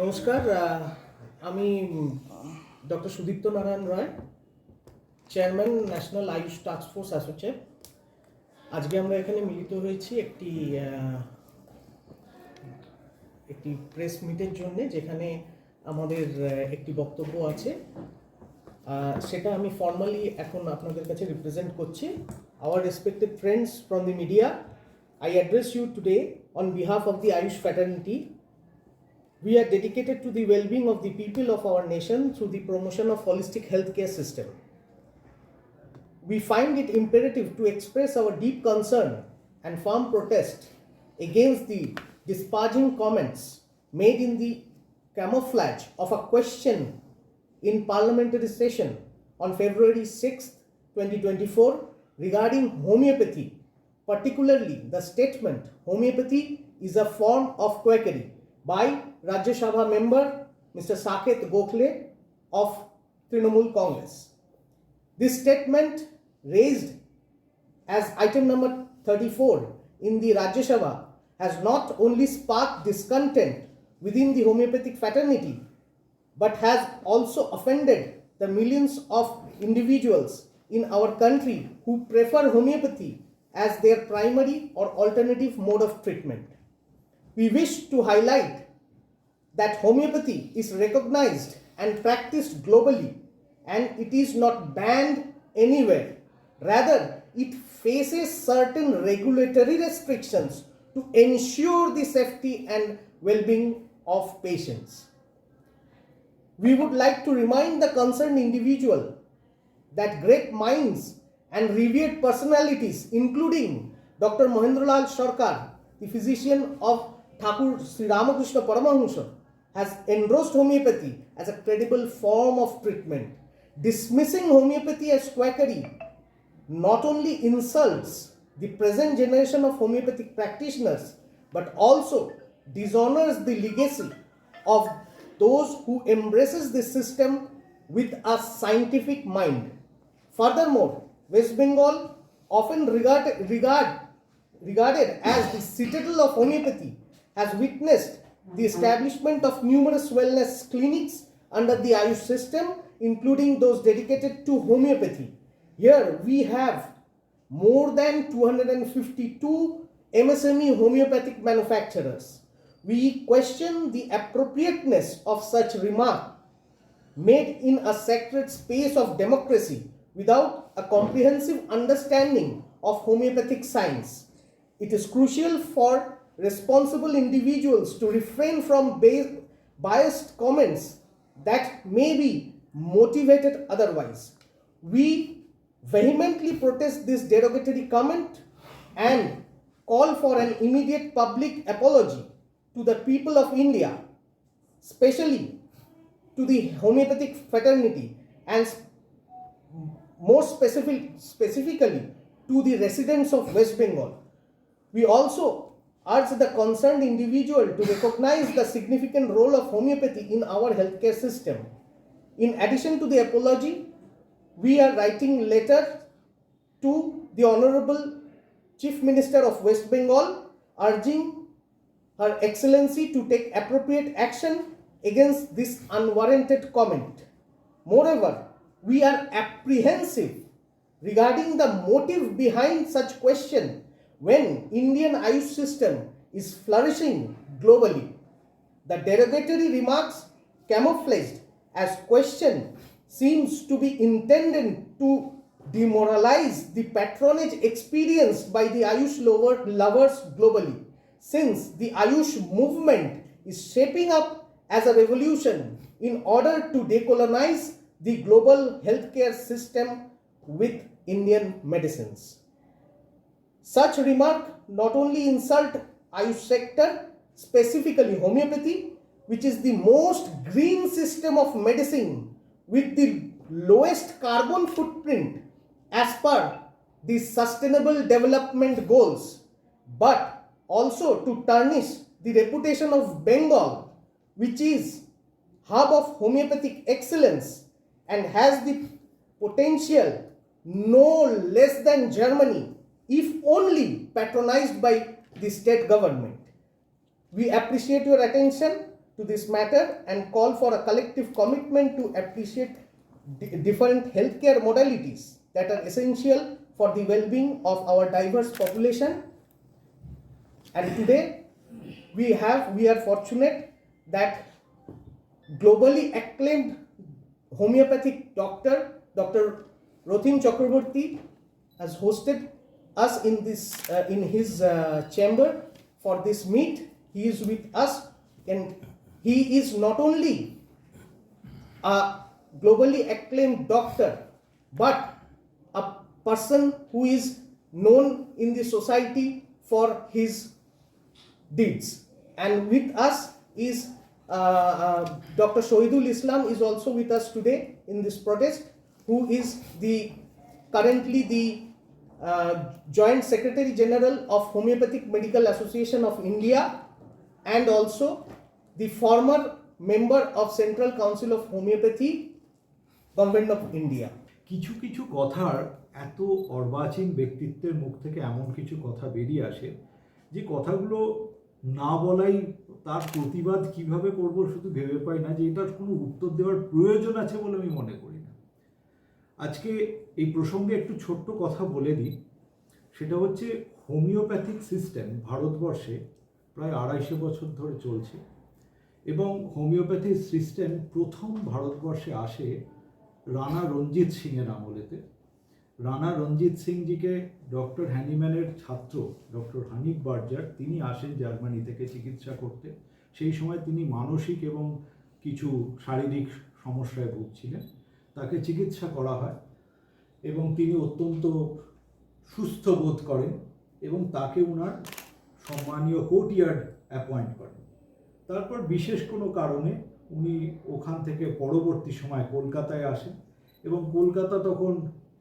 নমস্কার আমি doctor Sudipta Narayan Roy chairman national AYUSH force associate আজকে আমরা এখানে মিলিত হয়েছি একটি একটি প্রেস মিটের জন্য, যেখানে আমাদের একটি বক্তব্য আছে। সেটা আমি ফর্মালি এখন আপনাদের কাছে রিপ্রেজেন্ট করছি। Our respected friends from the media I address you today on behalf of the AYUSH fraternity We are dedicated to the well-being of the people of our nation through the promotion of holistic healthcare system. We find it imperative to express our deep concern and firm protest against the disparaging comments made in the camouflage of a question in parliamentary session on February 6, 2024 regarding homeopathy, particularly the statement homeopathy is a form of quackery by Rajya Sabha member Mr. Saket Gokhale of Trinamool Congress. This statement raised as item number 34 in the Rajya Sabha has not only sparked discontent within the homeopathic fraternity but has also offended the millions of individuals in our country who prefer homeopathy as their primary or alternative mode of treatment. We wish to highlight that homeopathy is recognized and practiced globally and it is not banned anywhere. Rather, it faces certain regulatory restrictions to ensure the safety and well being of patients. We would like to remind the concerned individual that great minds and revered personalities, including Dr. Mahendralal Sarkar, the physician of Thakur Sri Ramakrishna Paramahansa, has endorsed homeopathy as a credible form of treatment. Dismissing homeopathy as quackery not only insults the present generation of homeopathic practitioners but also dishonors the legacy of those who embraces this system with a scientific mind. Furthermore, West Bengal, often regard, regard, regarded as the citadel of homeopathy, has witnessed the establishment of numerous wellness clinics under the Ayush system, including those dedicated to homeopathy. Here we have more than 252 MSME homeopathic manufacturers. We question the appropriateness of such remark made in a sacred space of democracy without a comprehensive understanding of homeopathic science. It is crucial for responsible individuals to refrain from biased comments that may be motivated otherwise. We vehemently protest this derogatory comment and call for an immediate public apology to the people of India, especially to the homeopathic fraternity and more specific, specifically to the residents of West Bengal. We also urge the concerned individual to recognize the significant role of homeopathy in our healthcare system. In addition to the apology, we are writing letter to the Honorable Chief Minister of West Bengal urging Her Excellency to take appropriate action against this unwarranted comment. Moreover, we are apprehensive regarding the motive behind such question when Indian Ayush system is flourishing globally. The derogatory remarks camouflaged as question seems to be intended to demoralize the patronage experienced by the Ayush lover, lovers globally since the Ayush movement is shaping up as a revolution in order to decolonize the global healthcare system with Indian medicines. Such remark not only insult Ayush sector, specifically homeopathy, which is the most green system of medicine with the lowest carbon footprint as per the sustainable development goals, but also to tarnish the reputation of Bengal, which is hub of homeopathic excellence and has the potential no less than Germany, if only patronized by the state government. We appreciate your attention to this matter and call for a collective commitment to appreciate di- different healthcare modalities that are essential for the well-being of our diverse population. And today, we have, we are fortunate that globally acclaimed homeopathic doctor, Dr. Rotin Chakraborty, has hosted us in this uh, in his uh, chamber for this meet. He is with us, and he is not only a globally acclaimed doctor, but a person who is known in the society for his deeds. And with us is uh, uh, Dr. Shohidul Islam is also with us today in this protest, who is the currently the Joint Secretary General of Homeopathic Medical Association of India, and also the former member of Central Council of Homeopathy, Government of India. কিছু কিছু কথার এত অর্বাচীন ব্যক্তিত্বের মুখ থেকে এমন কিছু কথা বেরিয়ে আসে যে কথাগুলো না বলাই তার প্রতিবাদ কীভাবে করব শুধু ভেবে পাই না যে এটার কোনো উত্তর দেওয়ার প্রয়োজন আছে বলে আমি মনে করি আজকে এই প্রসঙ্গে একটু ছোট্ট কথা বলে দিই। সেটা হচ্ছে হোমিওপ্যাথিক সিস্টেম ভারতবর্ষে প্রায় আড়াইশো বছর ধরে চলছে এবং হোমিওপ্যাথিক সিস্টেম প্রথম ভারতবর্ষে আসে রানা রঞ্জিত সিংয়ের আমলেতে। রানা রঞ্জিত সিংজিকে ডক্টর হ্যানিম্যানের ছাত্র ডক্টর হানিফ বার্জার, তিনি আসেন জার্মানি থেকে চিকিৎসা করতে। সেই সময় তিনি মানসিক এবং কিছু শারীরিক সমস্যায় ভুগছিলেন। তাকে চিকিৎসা করা হয় এবং তিনি অত্যন্ত সুস্থ বোধ করেন এবং তাকে ওনার সম্মানীয় কোর্টিয়ার্ড অ্যাপয়েন্ট করেন। তারপর বিশেষ কোনো কারণে উনি ওখান থেকে পরবর্তী সময় কলকাতায় আসেন এবং কলকাতা তখন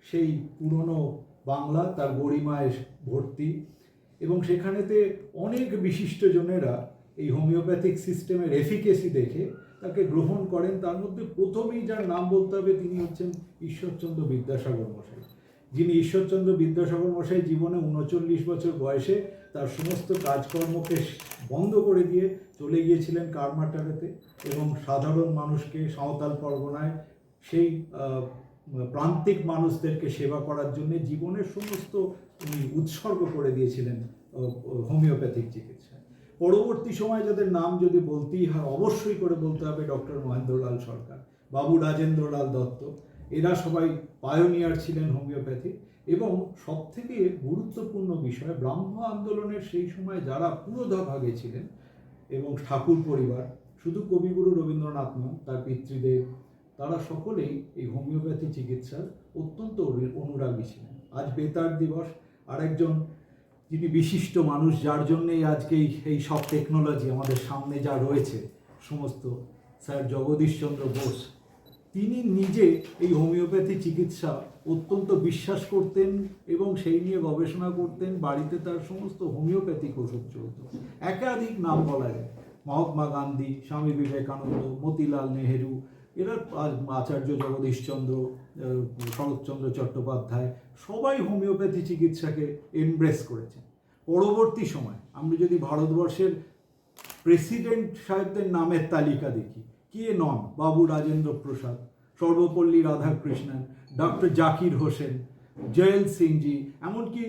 সেই পুরনো বাংলা, তার গরিমায় ভর্তি এবং সেখানেতে অনেক বিশিষ্টজনেরা এই হোমিওপ্যাথিক সিস্টেমের এফিকেসি দেখে তাকে গ্রহণ করেন, তার মধ্যে প্রথমেই যার নাম বলতে হবে তিনি হচ্ছেন ঈশ্বরচন্দ্র বিদ্যাসাগর মশাই। যিনি ঈশ্বরচন্দ্র বিদ্যাসাগর মশাই জীবনে উনচল্লিশ বছর বয়সে তার সমস্ত কাজকর্মকে বন্ধ করে দিয়ে চলে গিয়েছিলেন কারমাটারেতে এবং সাধারণ মানুষকে সাঁওতাল পরগনায় সেই প্রান্তিক মানুষদেরকে সেবা করার জন্য জীবনের সমস্ত উনি উৎসর্গ করে দিয়েছিলেন হোমিওপ্যাথিক চিকিৎসায় পরবর্তী সময় যাদের নাম যদি বলতেই হয়, অবশ্যই করে বলতে হবে ডক্টর মহেন্দ্রলাল সরকার, বাবু রাজেন্দ্রলাল দত্ত। এরা সবাই পায়োনিয়ার ছিলেন হোমিওপ্যাথি এবং সবথেকে গুরুত্বপূর্ণ বিষয়, ব্রাহ্ম আন্দোলনের সেই সময় যারা পুরোধভাগে ছিলেন এবং ঠাকুর পরিবার, শুধু কবিগুরু রবীন্দ্রনাথ নন, তার পিতৃদেব, তারা সকলেই এই হোমিওপ্যাথি চিকিৎসার অত্যন্ত অনুরাগী ছিলেন। আজ বেতার দিবস, আরেকজন যিনি বিশিষ্ট মানুষ, যার জন্যেই আজকে এই সব টেকনোলজি আমাদের সামনে যা রয়েছে, সমস্ত স্যার জগদীশচন্দ্র বোস, তিনি নিজে এই হোমিওপ্যাথি চিকিৎসা অত্যন্ত বিশ্বাস করতেন এবং সেই নিয়ে গবেষণা করতেন। বাড়িতে তার সমস্ত হোমিওপ্যাথিক ওষুধ চলত। একাধিক নাম বলা যায়। মহাত্মা গান্ধী, স্বামী বিবেকানন্দ, মতিলাল নেহেরু এরা আচার্য জগদীশচন্দ্র শরৎচন্দ্র চট্টোপাধ্যায়, সবাই হোমিওপ্যাথি চিকিৎসাকে এমব্রেস করেছেন। পরবর্তী সময় আমরা যদি ভারতবর্ষের প্রেসিডেন্ট সাহেবদের নামের তালিকা দেখি, কে নন বাবু রাজেন্দ্র প্রসাদ, সর্বপল্লী রাধাকৃষ্ণন ডক্টর জাকির হোসেন, জয়েল সিংজি, এমনকি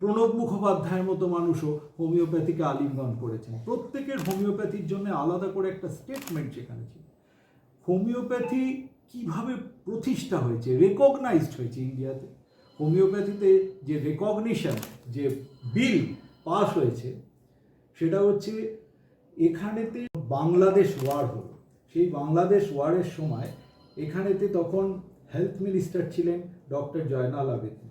প্রণব মুখোপাধ্যায়ের মতো মানুষও হোমিওপ্যাথিকে আলিঙ্গন করেছেন। প্রত্যেকের হোমিওপ্যাথির জন্য আলাদা করে একটা স্টেটমেন্ট সেখানে ছিল। হোমিওপ্যাথি কীভাবে প্রতিষ্ঠা হয়েছে রেকগনাইজড হয়েছে ইন্ডিয়াতে? হোমিওপ্যাথিতে যে রেকগনিশন যে বিল পাস হয়েছে, সেটা হচ্ছে এখানেতে বাংলাদেশ ওয়ার হলো। সেই বাংলাদেশ ওয়ারের সময় এখানেতে তখন হেলথ মিনিস্টার ছিলেন ডক্টর জয়নাল আবেদিন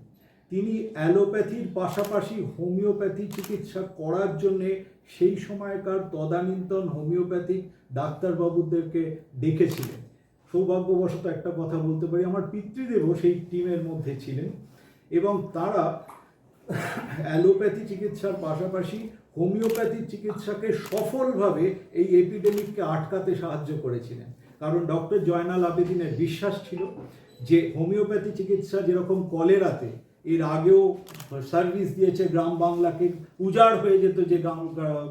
তিনি অ্যালোপ্যাথির পাশাপাশি হোমিওপ্যাথি চিকিৎসা করার জন্যে সেই সময়কার তদানীন্তন হোমিওপ্যাথিক ডাক্তারবাবুদেরকে ডেকেছিলেন। সৌভাগ্যবশত একটা কথা বলতে পারি, আমার পিতৃদেবও সেই টিমের মধ্যে ছিলেন এবং তারা অ্যালোপ্যাথি চিকিৎসার পাশাপাশি হোমিওপ্যাথি চিকিৎসাকে সফলভাবে এই এপিডেমিককে আটকাতে সাহায্য করেছিলেন। কারণ ডক্টর জয়নাল আবেদিনের বিশ্বাস ছিল যে হোমিওপ্যাথি চিকিৎসা যেরকম কলেরাতে এর আগেও সার্ভিস দিয়েছে গ্রাম বাংলাকে, উজাড় হয়ে যেত যে গ্রাম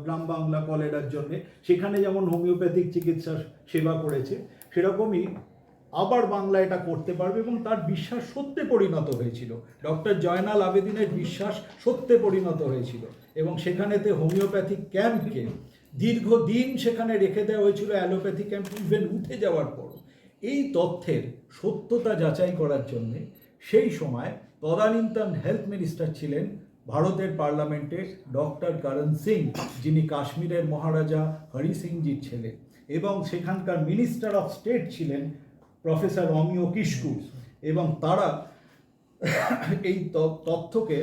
গ্রাম বাংলা কলেরার জন্যে। সেখানে যেমন হোমিওপ্যাথিক চিকিৎসা সেবা করেছে, সেরকমই আবার বাংলা এটা করতে পারবে এবং তার বিশ্বাস সত্যে পরিণত হয়েছিল। ডক্টর জয়নাল আবেদিনের বিশ্বাস সত্যে পরিণত হয়েছিল এবং সেখানেতে হোমিওপ্যাথিক ক্যাম্পকে দীর্ঘদিন সেখানে রেখে দেওয়া হয়েছিল অ্যালোপ্যাথি ক্যাম্প ইভেন উঠে যাওয়ার পর এই তথ্যের সত্যতা যাচাই করার জন্যে সেই সময় তদানীন্তন হেলথ মিনিস্টার ছিলেন ভারতের পার্লামেন্টে ডক্টর করণ সিং, যিনি কাশ্মীরের মহারাজা হরি সিংজির ছেলে, এবং সেখানকার মিনিস্টার অফ স্টেট ছিলেন প্রফেসর অমিয় কিস্কু এবং তারা এই তথ্যকে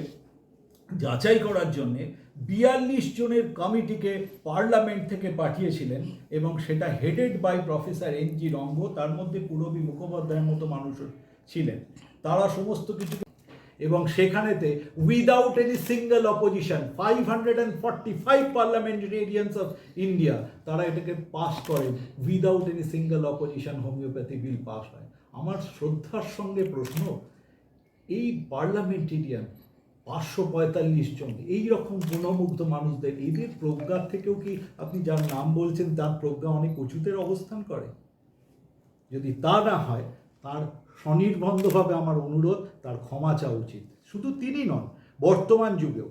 যাচাই করার জন্যে বিয়াল্লিশ জনের কমিটিকে পার্লামেন্ট থেকে পাঠিয়েছিলেন, এবং সেটা headed by professor N G Ranga, তার মধ্যে পুরবী মুখোপাধ্যায়ের মতো মানুষও ছিলেন। তারা সমস্ত কিছু এবং সেখানেতে without any single opposition five hundred and forty five parliamentarians of India তারা এটাকে পাস করেন without any single opposition homoeopathy bill pass হয়। আমার শ্রদ্ধার সঙ্গে প্রশ্ন, এই পার্লামেন্টেরিয়ান পাঁচশো পঁয়তাল্লিশ জন এই রকম গুণমুগ্ধ মানুষদের, এদের প্রজ্ঞার থেকেও কি আপনি যার নাম বলছেন, তার প্রজ্ঞা অনেক উঁচুতের অবস্থান করে? যদি তা না হয়, তার স্বনির্বন্ধভাবে আমার অনুরোধ, তার ক্ষমা চাওয়া উচিত। শুধু তিনি নন, বর্তমান যুগেও।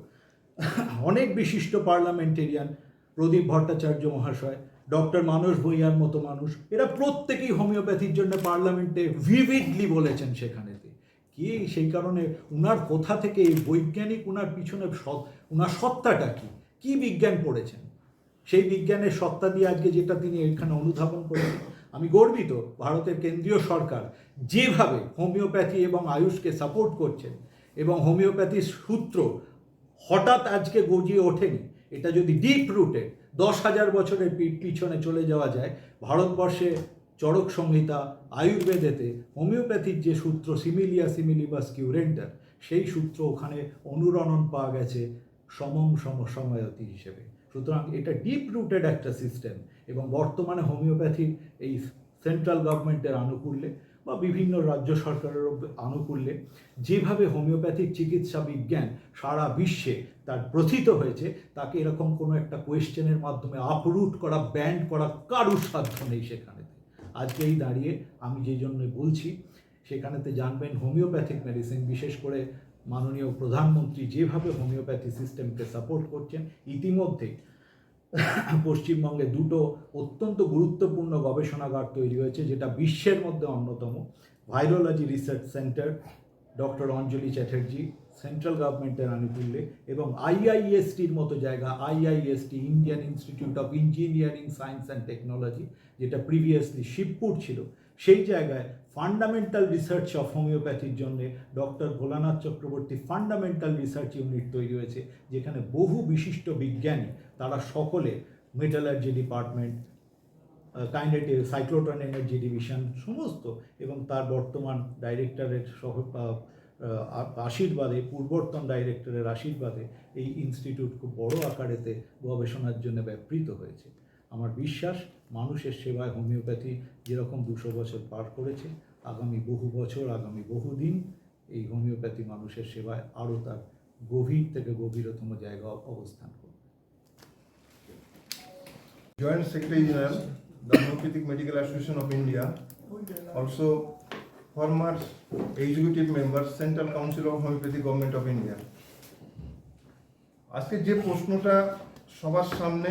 অনেক বিশিষ্ট পার্লামেন্টেরিয়ান, প্রদীপ ভট্টাচার্য মহাশয়, ডক্টর মানস ভূঁইয়ার মতো মানুষ, এরা প্রত্যেকেই হোমিওপ্যাথির জন্য পার্লামেন্টে ভিভিডলি বলেছেন সেখানেতে। কি সেই কারণে উনার কোথা থেকে এই বৈজ্ঞানিক, উনার পিছনে উনার সত্তাটা কি? কি বিজ্ঞান পড়েছেন? সেই বিজ্ঞানের সত্তা দিয়ে আজকে যেটা তিনি এখানে অনুধাবন করেছেন আমি গর্বিত ভারতের কেন্দ্রীয় সরকার যেভাবে হোমিওপ্যাথি এবং আয়ুষকে সাপোর্ট করছেন এবং হোমিওপ্যাথির সূত্র হঠাৎ আজকে গজিয়ে ওঠেনি, এটা যদি ডিপ রুটেড দশ হাজার বছরের পিছনে চলে যাওয়া যায়, ভারতবর্ষে চরক সংহিতা, আয়ুর্বেদেতে হোমিওপ্যাথির যে সূত্র, সিমিলিয়া সিমিলিবাস কিউরেন্টার সেই সূত্র ওখানে অনুরণন পাওয়া গেছে সমম সম সময়তি হিসেবে। সুতরাং এটা ডিপ রুটেড একটা সিস্টেম এবং বর্তমানে হোমিওপ্যাথি এই সেন্ট্রাল গভর্নমেন্টের আনুকূল্যে বা বিভিন্ন রাজ্য সরকারের আনুকূল্যে যেভাবে হোমিওপ্যাথিক চিকিৎসা বিজ্ঞান সারা বিশ্বে তার প্রথিত হয়েছে, তাকে এরকম কোনো একটা কোয়েশ্চেনের মাধ্যমে আপরুট করা ব্যান্ড করা কারুর সাধ্য নেই সেখানেতে। আজকেই দাঁড়িয়ে আমি যে জন্য বলছি, সেখানেতে জানবেন হোমিওপ্যাথিক মেডিসিন বিশেষ করে মাননীয় প্রধানমন্ত্রী যেভাবে হোমিওপ্যাথি সিস্টেমকে সাপোর্ট করছেন, ইতিমধ্যে পশ্চিমবঙ্গে দুটো অত্যন্ত গুরুত্বপূর্ণ গবেষণাগার তৈরি হয়েছে, যেটা বিশ্বের মধ্যে অন্যতম। Virology research centre, doctor Anjali Chatterjee, central গভর্নমেন্টের আনুকূল্যে এবং আইআইএসটির মতো জায়গা, IIST, Indian institute of engineering science and technology, যেটা প্রিভিয়াসলি শিবপুর ছিল। সেই জায়গায় ফান্ডামেন্টাল রিসার্চ অফ হোমিওপ্যাথির জন্য doctor Bholanath Chakraborty fundamental research unit তৈরি হয়েছে, যেখানে বহু বিশিষ্ট বিজ্ঞানী, তারা সকলে metallurgy department kinetic cyclotron energy division সমস্ত এবং তার বর্তমান ডাইরেক্টরের সহ আশীর্বাদে পূর্বর্তন ডাইরেক্টরের আশীর্বাদে এই ইনস্টিটিউট খুব বড় আকারেতে গবেষণার জন্য ব্যাপৃত হয়েছে। আমার বিশ্বাস, মানুষের সেবায় হোমিওপ্যাথি যেরকম দুশো বছর পার করেছে, আগামী বহু বছর, আগামী বহু দিন এই হোমিওপ্যাথি মানুষের সেবায় আরও তার গভীর থেকে গভীরতম জায়গা অবস্থান করবে। Joint secretary general the homoeopathic medical association of India also former executive member central council of homoeopathy government of India আজকে যে প্রশ্নটা সবার সামনে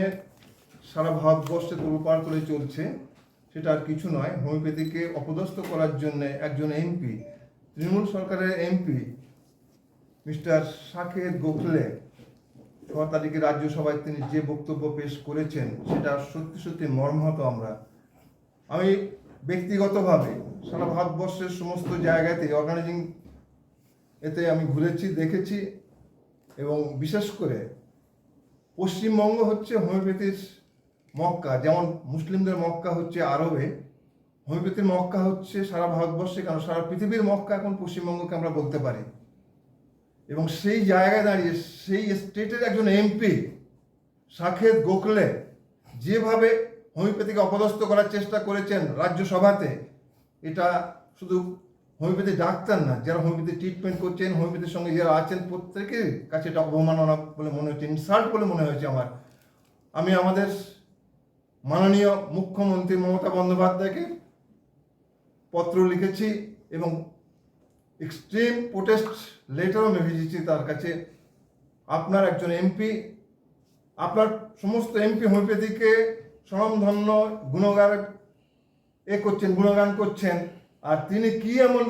সারা ভারতবর্ষে তোলপাড় করে চলছে, সেটা আর কিছু নয়। হোমিওপ্যাথিকে অপদস্থ করার জন্য একজন এমপি, তৃণমূল সরকারের এমপি, মিস্টার সাকেত গোখলে ছ তারিখে রাজ্যসভায় তিনি যে বক্তব্য পেশ করেছেন, সেটা সত্যি সত্যি মর্মাহত আমরা। আমি ব্যক্তিগতভাবে সারা ভারতবর্ষের সমস্ত জায়গাতে অর্গানাইজিং এতে আমি ঘুরেছি, দেখেছি এবং বিশেষ করে পশ্চিমবঙ্গ হচ্ছে হোমিওপ্যাথির মক্কা, যেমন মুসলিমদের মক্কা হচ্ছে আরবে হোমিওপ্যাথির মক্কা হচ্ছে সারা ভারতবর্ষে কারণ সারা পৃথিবীর মক্কা এখন পশ্চিমবঙ্গকে আমরা বলতে পারি। এবং সেই জায়গায় দাঁড়িয়ে সেই স্টেটের একজন এমপি সাকেত গোখলে যেভাবে হোমিওপ্যাথিকে অপদস্থ করার চেষ্টা করেছেন রাজ্যসভাতে, এটা শুধু হোমিওপ্যাথি ডাক্তার না, যারা হোমিওপ্যাথি ট্রিটমেন্ট করছেন হোমিওপ্যাথির সঙ্গে যারা আছেন, প্রত্যেকের কাছে এটা অবমাননা বলে মনে হচ্ছে ইনসাল্ট বলে মনে হয়েছে আমার। আমি আমাদের মাননীয় মুখ্যমন্ত্রী মমতা বন্দ্যোপাধ্যায়কে পত্র লিখেছি এবং এক্সট্রিম প্রোটেস্ট লেটারও আমি ভেজেছি তার কাছে। আপনার একজন এমপি আপনার সমস্ত এমপি হোমিওপ্যাথিকে স্বনামধন্য গুণগান এ করছেন, গুণগান করছেন, আর তিনি কি এমন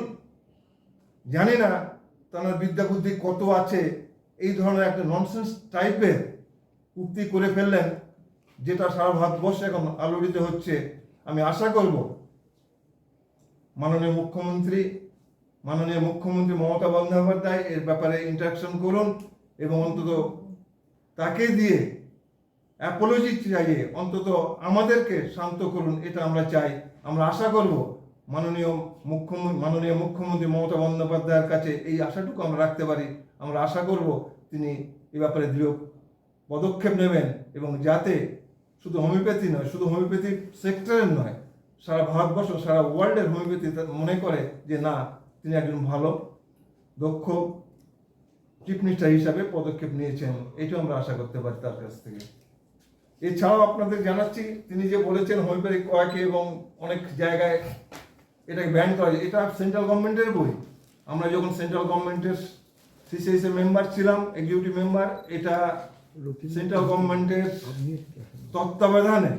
জানি না, তার বিদ্যা বুদ্ধি কত আছে, এই ধরনের একটা ননসেন্স টাইপের উক্তি করে ফেললেন। যেটা সারা ভারতবর্ষে এখন আলোড়িত হচ্ছে, আমি আশা করব মাননীয় মুখ্যমন্ত্রী মাননীয় মুখ্যমন্ত্রী মমতা বন্দ্যোপাধ্যায় এর ব্যাপারে ইন্টারাকশন করুন এবং অন্তত তাকে দিয়ে অ্যাপোলজি চাইয়ে অন্তত আমাদেরকে শান্ত করুন, এটা আমরা চাই। আমরা আশা করব মাননীয় মুখ্যমন্ত্রী মাননীয় মুখ্যমন্ত্রী মমতা বন্দ্যোপাধ্যায়ের কাছে এই আশাটুকু আমরা রাখতে পারি। আমরা আশা করব তিনি এ ব্যাপারে দৃঢ় পদক্ষেপ নেবেন এবং যাতে শুধু হোমিওপ্যাথি নয় শুধু হোমিওপ্যাথি সেক্টরের নয় সারা ভারতবর্ষ সারা ওয়ার্ল্ডের হোমিওপ্যাথি মনে করে যে না তিনি একজন ভালো দক্ষ চিফ মিনিস্টার হিসাবে পদক্ষেপ নিয়েছেন এটাও আমরা আশা করতে পারি তার কাছ থেকে। এছাড়াও আপনাদের জানাচ্ছি তিনি যে বলেছেন হোমিওপ্যাথি কয়েকে এবং অনেক জায়গায় এটাকে ব্যান করা যায়, এটা সেন্ট্রাল গভর্নমেন্টের বই। আমরা যখন সেন্ট্রাল গভর্নমেন্টের সিসিএস মেম্বার ছিলাম এক্সিকিউটিভ মেম্বার এটা সেন্ট্রাল গভর্নমেন্টের তত্ত্বাবধানে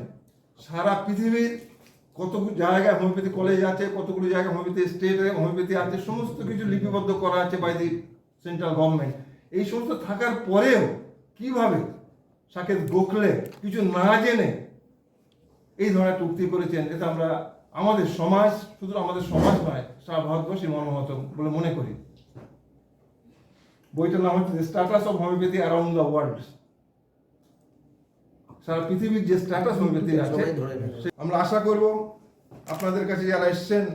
সারা পৃথিবীর কতগুলো জায়গায় হোমিওপ্যাথি কলেজ আছে, কতগুলো জায়গায় হোমিওপ্যাথি স্টেটে হোমিওপ্যাথি আছে, সমস্ত কিছু লিপিবদ্ধ করা আছে বাই দি সেন্ট্রাল গভর্নমেন্ট এই সমস্ত থাকার পরেও কীভাবে সাকেত গোখলে কিছু না জেনে এই ধরনের উক্তি করেছেন, এটা আমরা আমাদের সমাজ, শুধু আমাদের সমাজ নয়, সারা ভারতবর্ষের মর্মাহত বলে মনে করি। বইটার নাম হচ্ছে status of homoeopathy around the world সারা পৃথিবীর যে স্ট্যাটাস হোমিওপ্যাথি আছে আমরা আশা করব আপনাদের কাছে যারা এসছেন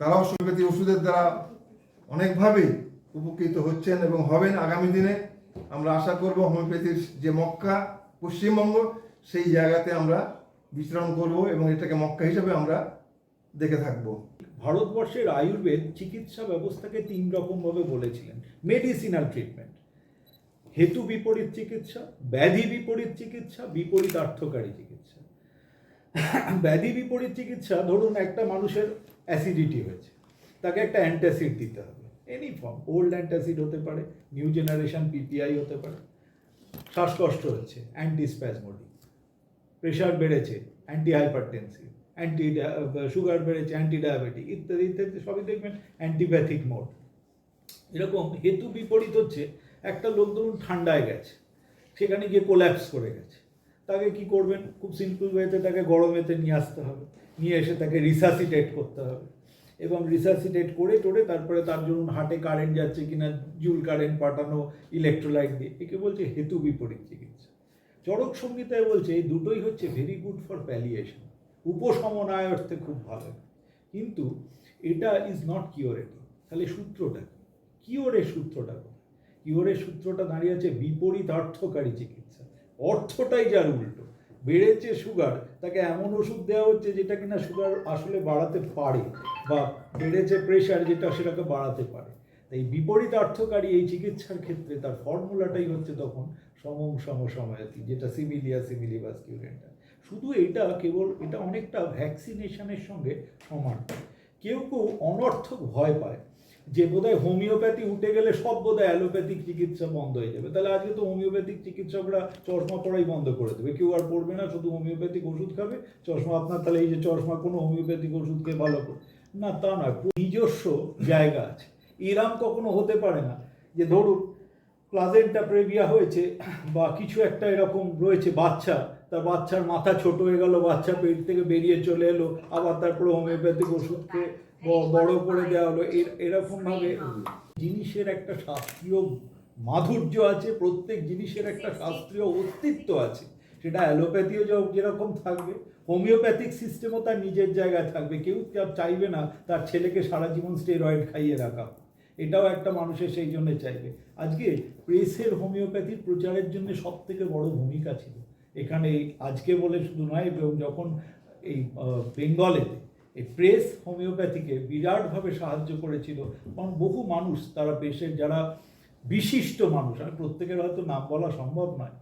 তারাও হোমিওপ্যাথি ওষুধের দ্বারা অনেকভাবেই উপকৃত হচ্ছেন এবং হবেন আগামী দিনে। আমরা আশা করব হোমিওপ্যাথির যে মক্কা পশ্চিমবঙ্গ সেই জায়গাতে আমরা বিশ্রাম করব এবং এটাকে মক্কা হিসেবে আমরা দেখে থাকব। ভারতবর্ষের আয়ুর্বেদ চিকিৎসা ব্যবস্থাকে তিন রকমভাবে বলেছিলেন মেডিসিনাল ট্রিটমেন্ট। হেতু বিপরীত চিকিৎসা, ব্যাধি বিপরীত চিকিৎসা বিপরীতার্থকারী চিকিৎসা। ব্যাধি বিপরীত চিকিৎসা, ধরুন একটা মানুষের অ্যাসিডিটি হয়েছে, তাকে একটা অ্যান্টাসিড দিতে হবে। এনি ফর্ম ওল্ড অ্যান্টাসিড হতে পারে নিউ জেনারেশন পিপিআই হতে পারে। শ্বাসকষ্ট হচ্ছে অ্যান্টিস্প্যাজমোডিক প্রেশার বেড়েছে অ্যান্টি হাইপারটেনসিভ অ্যান্টি সুগার বেড়েছে অ্যান্টি ডায়াবেটিক ইত্যাদি ইত্যাদি, সবই দেখবেন অ্যান্টিপ্যাথিক মোড এরকম হেতু বিপরীত হচ্ছে একটা লোক ধরুন ঠান্ডায় গেছে, সেখানে গিয়ে কোল্যাপস করে গেছে। তাকে কি করবেন? খুব সিম্পল ওয়েতে তাকে গরমেতে নিয়ে আসতে হবে। নিয়ে এসে তাকে রিসাসিটেট করতে হবে। এবং রিসাসিটেট করে টোরে তারপরে তার জন্য হাটে কারেন্ট যাচ্ছে কিনা, জুল কারেন্ট পাঠানো ইলেকট্রোলাইট দিয়ে, একে বলছে হেতু বিপরীত চিকিৎসা। চরক সংহিতায় বলছে, এই দুটোই হচ্ছে ভেরি গুড ফর প্যালিয়েশন উপশমনায় অর্থে খুব ভালো। কিন্তু এটা ইজ নট কিওরেটিভ তাহলে সূত্রটা কিওরের সূত্রটা? কিওরের সূত্রটা দাঁড়িয়ে আছে বিপরীত অর্থকারী চিকিৎসা। অর্থটাই যার উল্টো। বেড়েছে সুগার, তাকে এমন ওষুধ দেওয়া হচ্ছে যেটা কিনা সুগার আসলে বাড়াতে পারে বা বেড়েছে প্রেশার যেটা সেটাকে বাড়াতে পারে। তাই বিপরীত অর্থকারী এই চিকিৎসার ক্ষেত্রে তার ফর্মুলাটাই হচ্ছে তখন সমম সম সমায়তি যেটা সিমিলিয়া সিমিলিবাস কিউরেন্টা শুধু এটা কেবল, এটা অনেকটা ভ্যাকসিনেশনের সঙ্গে সমান। কেউ কেউ অনর্থক ভয় পায়। যে বোধহয় হোমিওপ্যাথি উঠে গেলে সব বোধহয় অ্যালোপ্যাথিক চিকিৎসা বন্ধ হয়ে যাবে। তাহলে আজকে তো হোমিওপ্যাথিক চিকিৎসকরা চশমা পড়াই বন্ধ করে দেবে। কেউ আর পড়বে না, শুধু হোমিওপ্যাথিক ওষুধ খাবে। চশমা আপনার তাহলে এই যে চশমা, কোনো হোমিওপ্যাথিক ওষুধ খেয়ে ভালো করে না, তা নয় নিজস্ব জায়গা আছে। এরাম কখনো হতে পারে না যে ধরুন, প্লাজেন্টা প্রেভিয়া হয়েছে বা কিছু একটা এরকম রয়েছে বাচ্চা, তার বাচ্চার মাথা ছোট হয়ে গেল, বাচ্চা পেট থেকে বেরিয়ে চলে এলো, আবার তারপরে হোমিওপ্যাথিক ওষুধকে বড় করে দেওয়া হলো। এর- এরকমভাবে জিনিসের একটা শাস্ত্রীয় মাধুর্য আছে প্রত্যেক জিনিসের একটা শাস্ত্রীয় অস্তিত্ব আছে। সেটা অ্যালোপ্যাথিও যে- যেরকম থাকবে হোমিওপ্যাথিক সিস্টেমও তার নিজের জায়গায় থাকবে। কেউ চাইবে না তার ছেলেকে সারা জীবন স্টেরয়েড খাইয়ে রাখা এটাও একটা মানুষের সেই জন্য চাইবে। আজকে প্রেসের হোমিওপ্যাথির প্রচারের জন্য সব থেকে বড় ভূমিকা ছিল। এখানে আজকে বলে শুধু নয় এবং যখন এই বেঙ্গলেতে এই প্রেস হোমিওপ্যাথিকে বিরাটভাবে সাহায্য করেছিল কারণ বহু মানুষ, তারা প্রেসের যারা বিশিষ্ট মানুষ আমি প্রত্যেকের হয়তো নাম বলা সম্ভব নয়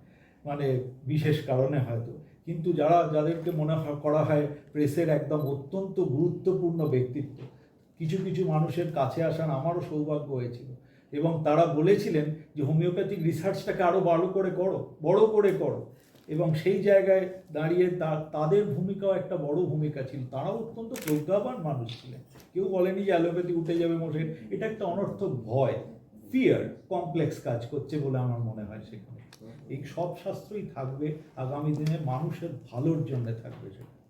মানে বিশেষ কারণে হয়তো, কিন্তু যারা, যাদেরকে মনে করা হয় প্রেসের একদম অত্যন্ত গুরুত্বপূর্ণ ব্যক্তিত্ব, কিছু কিছু মানুষের কাছে আসার আমারও সৌভাগ্য হয়েছিল। এবং তারা বলেছিলেন যে, হোমিওপ্যাথিক রিসার্চটাকে আরও ভালো করে করো, বড় করে করো। এবং সেই জায়গায় দাঁড়িয়ে তাদের ভূমিকাও একটা বড় ভূমিকা ছিল। তারাও অত্যন্ত প্রজ্ঞাবান মানুষ ছিলেন। কেউ বলেনি যে অ্যালোপ্যাথি উঠে যাবে মশাই। এটা একটা অনর্থক ভয় ফিয়ার কমপ্লেক্স কাজ করছে বলে আমার মনে হয় সেখানে। এই সব শাস্ত্রই থাকবে। আগামী দিনে মানুষের ভালোর জন্য থাকবে সেটা।